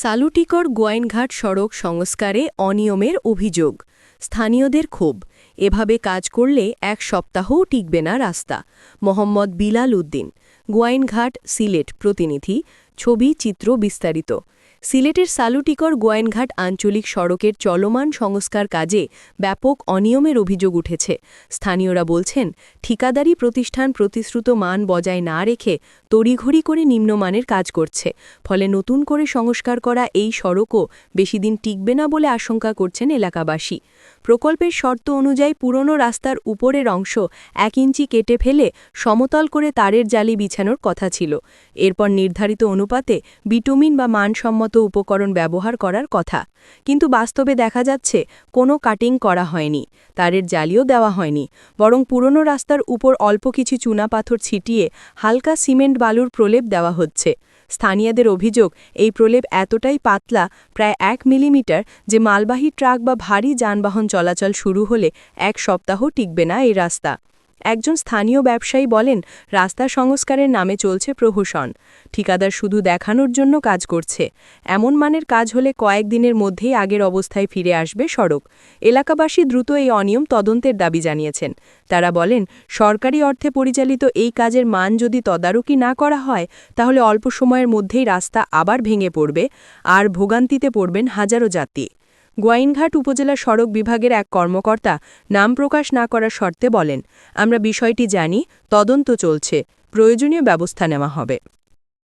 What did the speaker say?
সালুটিকর গোয়াইনঘাট সড়ক সংস্কারে অনিয়মের অভিযোগ। স্থানীয়দের ক্ষোভ। এভাবে কাজ করলে এক সপ্তাহও টিকবে না রাস্তা। মোহাম্মদ বিলাল উদ্দিন, গোয়াইনঘাট সিলেট প্রতিনিধি, ছবি চিত্র বিস্তারিত। সিলেটের সালুটিকর গোয়েনঘাট আঞ্চলিক সড়কের চলমান সংস্কার কাজে ব্যাপক অনিয়মের অভিযোগ উঠেছে। স্থানীয়রা বলছেন, ঠিকাদারি প্রতিষ্ঠান প্রতিশ্রুত মান বজায় না রেখে তড়িঘড়ি করে নিম্নমানের কাজ করছে। ফলে নতুন করে সংস্কার করা এই সড়কও বেশিদিন টিকবে না বলে আশঙ্কা করছেন এলাকাবাসী। প্রকল্পের শর্ত অনুযায়ী পুরনো রাস্তার উপরের অংশ এক ইঞ্চি কেটে ফেলে সমতল করে তারের জালি বিছানোর কথা ছিল। এরপর নির্ধারিত অনুপাতে বিটুমিন বা মানসম্মত উপকরণ ব্যবহার করার কথা। কিন্তু বাস্তবে দেখা যাচ্ছে, কোনো কাটিং করা হয়নি, তারের জালিও দেওয়া হয়নি, বরং পুরনো রাস্তার উপর অল্প কিছু চুনাপাথর ছিটিয়ে হালকা সিমেন্ট বালুর প্রলেপ দেওয়া হচ্ছে। স্থানীয়দের অভিযোগ, এই প্রলেপ এতটাই পাতলা, প্রায় এক মিলিমিটার, যে মালবাহী ট্রাক বা ভারী যানবাহন চলাচল শুরু হলে এক সপ্তাহ টিকবে না এই রাস্তা। একজন স্থানীয় ব্যবসায়ী বলেন, রাস্তা সংস্কারের নামে চলছে প্রহসন। ঠিকাদার শুধু দেখানোর জন্য কাজ করছে। এমন মানের কাজ হলে কয়েকদিনের মধ্যেই আগের অবস্থায় ফিরে আসবে সড়ক। এলাকাবাসী দ্রুত এই অনিয়ম তদন্তের দাবি জানিয়েছেন। তারা বলেন, সরকারি অর্থে পরিচালিত এই কাজের মান যদি তদারকি না করা হয়, তাহলে অল্প সময়ের মধ্যেই রাস্তা আবার ভেঙে পড়বে, আর ভোগান্তিতে পড়বেন হাজারো যাত্রী। গোয়াইনঘাট উপজেলা সড়ক বিভাগের এক কর্মকর্তা নাম প্রকাশ না করার শর্তে বলেন, আমরা বিষয়টি জানি, তদন্ত চলছে, প্রয়োজনীয় ব্যবস্থা নেওয়া হবে।